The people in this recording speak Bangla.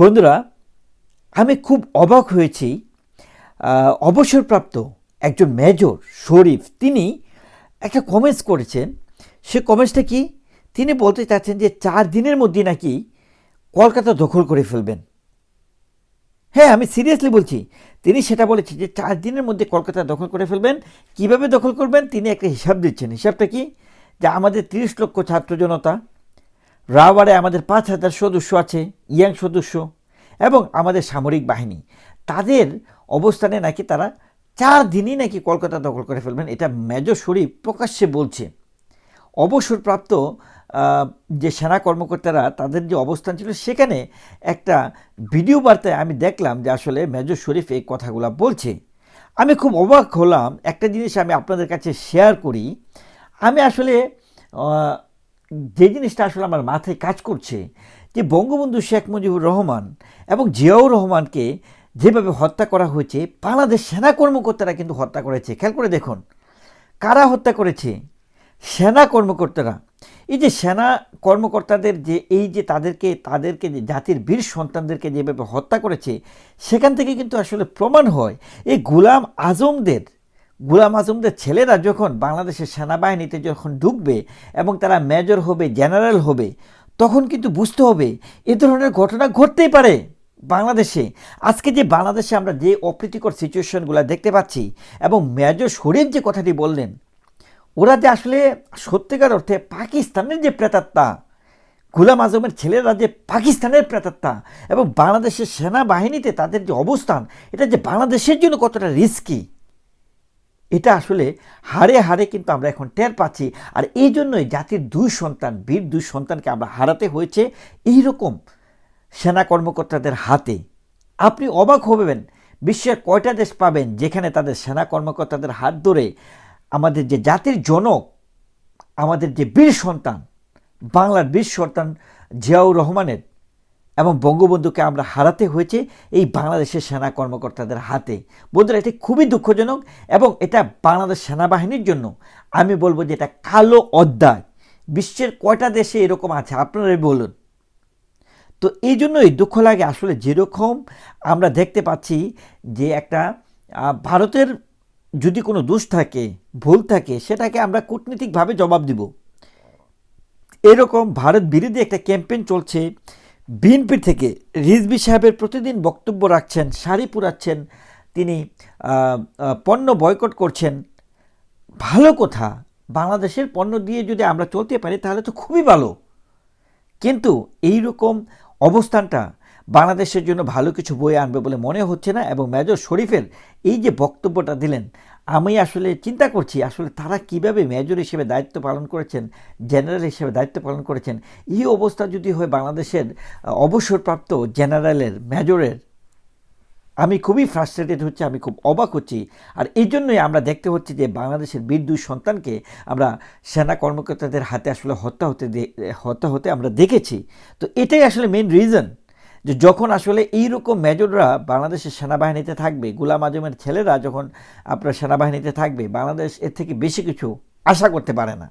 বন্ধুরা, আমি খুব অবাক হয়েছি। অবসরপ্রাপ্ত একজন মেজর শরীফ, তিনি একটা কমেন্টস করেছেন। সে কমেন্টসটা কি? তিনি বলতে চাচ্ছেন যে চার দিনের মধ্যে নাকি কলকাতা দখল করে ফেলবেন। হ্যাঁ আমি সিরিয়াসলি বলছি, তিনি সেটা বলেছেন যে চার দিনের মধ্যে কলকাতা দখল করে ফেলবেন। কীভাবে দখল করবেন? তিনি একটা হিসাব দিচ্ছেন। হিসাবটা কি? যে আমাদের তিরিশ লক্ষ ছাত্র জনতা রাওয়ারে আমাদের পাঁচ হাজার সদস্য আছে, ইয়াং সদস্য এবং আমাদের সামরিক বাহিনী। তাদের অবস্থানে নাকি তারা চার দিনই নাকি কলকাতা দখল করে ফেলবেন, এটা মেজর শরীফ প্রকাশ্যে বলছে। অবসরপ্রাপ্ত যে সেনা কর্মকর্তারা, তাদের যে অবস্থান ছিল সেখানে একটা ভিডিও বার্তায় আমি দেখলাম যে আসলে মেজর শরীফ এই কথাগুলো বলছে। আমি খুব অবাক হলাম। একটা জিনিস আমি আপনাদের কাছে শেয়ার করি। আমি আসলে যে জিনিসটা আসলে আমার মাথায় কাজ করছে, যে বঙ্গবন্ধু শেখ মুজিবুর রহমান এবং জিয়াউর রহমানকে যেভাবে হত্যা করা হয়েছে, বাংলাদেশ সেনা কর্মকর্তারা কিন্তু হত্যা করেছে। খেয়াল করে দেখুন, কারা হত্যা করেছে? সেনা কর্মকর্তারা। এই যে সেনা কর্মকর্তাদের যে, এই যে তাদেরকে তাদেরকে যে জাতির বীর সন্তানদেরকে যেভাবে হত্যা করেছে, সেখান থেকে কিন্তু আসলে প্রমাণ হয়, এই গুলাম আজমদের গুলাম আজমদের ছেলেরা যখন বাংলাদেশের সেনাবাহিনীতে যখন ঢুকবে এবং তারা মেজর হবে, জেনারেল হবে, তখন কিন্তু বুঝতে হবে এ ধরনের ঘটনা ঘটতেই পারে বাংলাদেশে। আজকে যে বাংলাদেশে আমরা যে অপ্রীতিকর সিচুয়েশনগুলো দেখতে পাচ্ছি এবং মেজর শরীফ যে কথাটি বললেন, ওরা যে আসলে সত্যিকার অর্থে পাকিস্তানের যে প্রেতাত্মা, গুলাম আজমের ছেলেরা যে পাকিস্তানের প্রেতাত্মা এবং বাংলাদেশের সেনাবাহিনীতে তাদের যে অবস্থান, এটা যে বাংলাদেশের জন্য কতটা রিস্কি এটা আসলে হারে হারে কিন্তু আমরা এখন টের পাচ্ছি। আর এই জন্যই জাতির দুই সন্তান, বীর দুই সন্তানকে আমরা হারাতে হয়েছে এই রকম সেনা কর্মকর্তাদের হাতে। আপনি অবাক হবেন, বিশ্বের কয়টা দেশ পাবেন যেখানে তাদের সেনা কর্মকর্তাদের হাত ধরে আমাদের যে জাতির জনক, আমাদের যে বীর সন্তান, বাংলার বীর সন্তান জিয়াউর রহমানের এবং বঙ্গবন্ধুকে আমরা হারাতে হয়েছে এই বাংলাদেশের সেনা কর্মকর্তাদের হাতে। বন্ধুরা, এটি খুবই দুঃখজনক এবং এটা বাংলাদেশ সেনাবাহিনীর জন্য। আমি বলব যে এটা কালো অধ্যায়। বিশ্বের কয়টা দেশে এরকম আছে? আপনারাই বলুন। তো এই জন্যই দুঃখ লাগে আসলে যেরকম আমরা দেখতে পাচ্ছি যে একটা ভারতের যদি কোনো দোষ থাকে, ভুল থাকে, সেটাকে আমরা কূটনীতিকভাবে জবাব দিব। এরকম ভারত বিরোধী একটা ক্যাম্পেইন চলছে। বিএনপি থেকে রিজবি সাহেবের প্রতিদিন বক্তব্য রাখছেন, শাড়ি পুরাচ্ছেন, তিনি পণ্য বয়কট করছেন। ভালো কথা, বাংলাদেশের পণ্য দিয়ে যদি আমরা চলতে পারি, তাহলে তো খুবই ভালো। কিন্তু এই রকম অবস্থানটা বাংলাদেশের জন্য ভালো কিছু বয়ে আনবে বলে মনে হচ্ছে না এবং মেজর শরীফের এই যে বক্তব্যটা দিলেন আমি আসলে চিন্তা করছি, আসলে তারা কীভাবে মেজর হিসেবে দায়িত্ব পালন করেছেন, জেনারেল হিসেবে দায়িত্ব পালন করেছেন, এই অবস্থা যদি হয় বাংলাদেশের অবসরপ্রাপ্ত জেনারেলের, মেজরের, আমি খুবই ফ্রাস্ট্রেটেড হচ্ছে, আমি খুব অবাক হচ্ছি। আর এই জন্যই আমরা দেখতে হচ্ছে যে বাংলাদেশের বীর দুই সন্তানকে আমরা সেনা কর্মকর্তাদের হাতে আসলে হত্যা হতে হত্যা হতে আমরা দেখেছি। তো এটাই আসলে মেন রিজন যে যখন আসলে এই রকম মেজররা বাংলাদেশের সেনাবাহিনীতে থাকবে, গুলাম আজমের ছেলেরা যখন আপনার সেনাবাহিনীতে থাকবে, বাংলাদেশ এর থেকে বেশি কিছু আশা করতে পারে না।